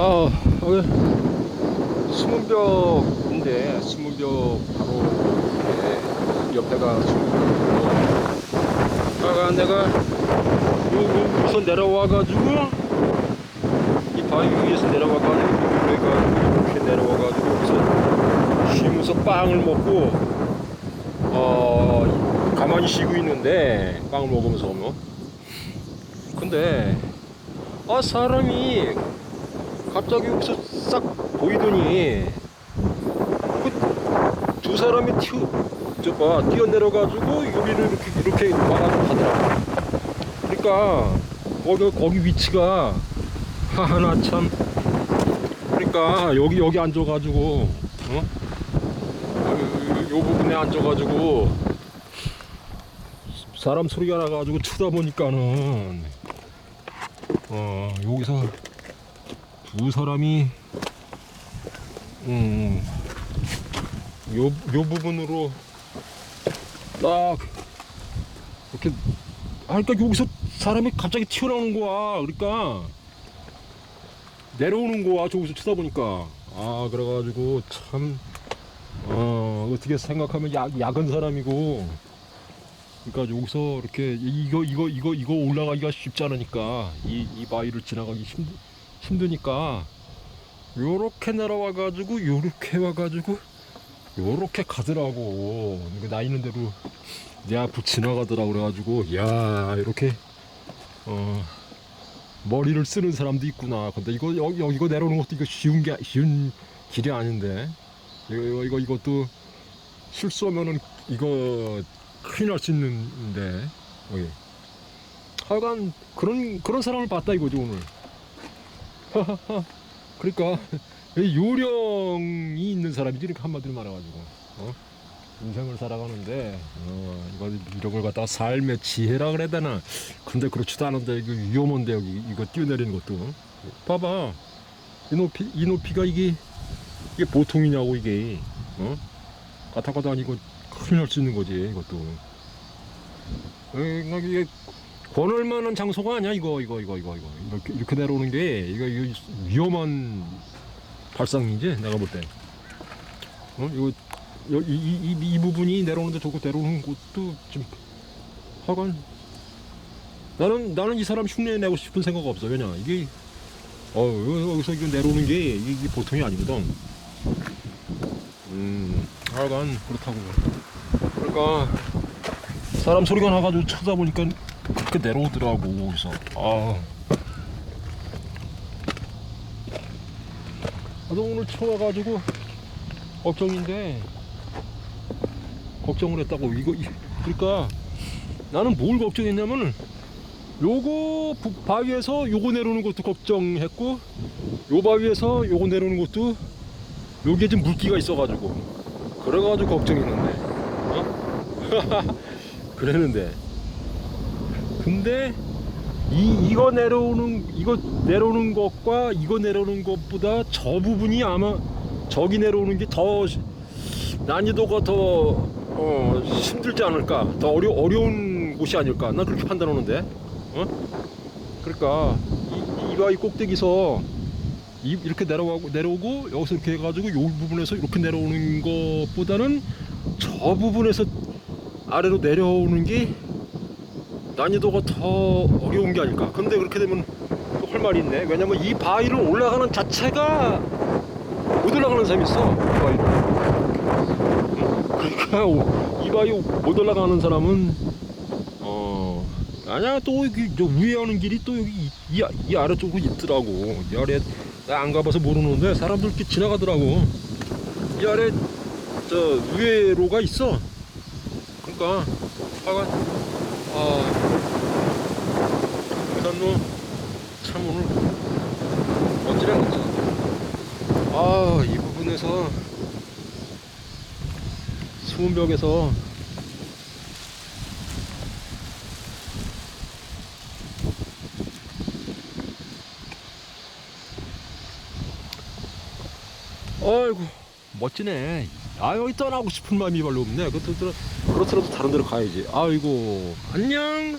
아, 여기 수문벽인데 수문벽 바로 옆에 옆에가 수문벽. 아가 내가 요 우선 내려와가지고 이 바위 위에서 내려와가지고 여기가 이렇게 내려와가지고 여기서 쉬면서 빵을 먹고 어 가만히 쉬고 있는데 빵을 먹으면서 뭐. 근데 아 사람이 갑자기 여기서 싹 보이더니 그 두 사람이 튀어 저봐 뛰어내려가지고 여기를 이렇게 이렇게 와가지고 하더라고. 그러니까 거기 거기 위치가 하나 참 그러니까 여기 여기 앉아가지고 어? 요, 요 부분에 앉아가지고 사람 소리가 나가지고 쳐다보니까는 어 여기서 두 사람이 음, 요, 요 부분으로 딱 이렇게 아 그러니까 여기서 사람이 갑자기 튀어나오는 거야. 그러니까 내려오는 거야 저기서 쳐다보니까. 아 그래가지고 참 어, 어떻게 생각하면 야, 야근 사람이고. 그러니까 여기서 이렇게 이거 이거 이거 이거 올라가기가 쉽지 않으니까 이, 이 바위를 지나가기 힘드, 힘드니까 요렇게 내려와 가지고 요렇게 와 가지고 요렇게 가더라고. 나 있는 대로 내 앞을 지나가더라고 그래가지고 야 이렇게 어 머리를 쓰는 사람도 있구나. 근데 이거 여기 이거 내려오는 것도 이거 쉬운 게 쉬운 길이 아닌데. 이거 이거, 이것도 실수하면은 이거 큰일 날 수 있는데. 여기 하여간 그런 그런 사람을 봤다 이거지 오늘 그러니까 이 요령이 있는 사람이지 이렇게 한마디로 말해가지고 어? 인생을 살아가는데 어, 이거 이런 걸 갖다가 삶의 지혜라 그래야 되나? 근데 그렇지도 않은데 이거 위험한데 여기 이거 뛰어내리는 것도. 봐봐. 이 높이 이 높이가 이게 이게 보통이냐고 이게. 어? 가다 아니고 큰일 날 수 있는 거지 이것도. 그러니까 이게 권할 만한 장소가 아니야 이거 이거 이거 이거 이거 이렇게, 이렇게 내려오는 게 이거, 이거 위험한 발상이지 내가 볼 때. 어 이거 여- 이, 이, 이, 이 부분이 내려오는데 저거 내려오는 것도 좀 하여간 나는 나는 이 사람 흉내 내고 싶은 생각 없어 왜냐 이게 어 여기서 이거 내려오는 게 이게, 이게 보통이 아니거든. 음 하여간 그렇다고. 그러니까 사람 소리가 나가지고 쳐다보니까 그렇게 내려오더라고 그래서. 아. 나도 오늘 처음 와가지고 걱정인데 걱정을 했다고 이거 이- 그러니까 나는 뭘 걱정했냐면 요거 부- 바위에서 요거 내려오는 것도 걱정했고 요 바위에서 요거 내려오는 것도 요게 좀 물기가 있어가지고 그래가지고 걱정했는데 어? 그랬는데 근데 이 이거 내려오는 이거 내려오는 것과 이거 내려오는 것보다 저 부분이 아마 저기 내려오는 게 더 난이도가 더 어, 힘들지 않을까. 더 어려 어려운 곳이 아닐까. 난 그렇게 판단하는데. 어? 그러니까 이, 이 바위 꼭대기서 이, 이렇게 내려가고 내려오고 여기서 이렇게 해가지고 요 부분에서 이렇게 내려오는 것보다는 저 부분에서 아래로 내려오는 게 난이도가 더 어려운 게 아닐까. 근데 그렇게 되면 또 할 말이 있네. 왜냐면 이 바위를 올라가는 자체가 못 올라가는 사람이 있어. 그러니까 오- 이 바위 못 올라가는 사람은 어 아니야 또 여기 저 위에 오는 길이 또 여기 이, 이, 이 아래쪽으로 있더라고. 이 아래 나 안 가봐서 모르는데 사람들 이렇게 지나가더라고. 이 아래 저 위에로가 있어. 그러니까 하여간 아. 등산로 참 오늘 멋지네 멋져 아이 부분에서 수문벽에서 아이고 멋지네 아 여기 떠나고 싶은 마음이 별로 없네. 그렇더라도 다른 데로 가야지. 아이고. 안녕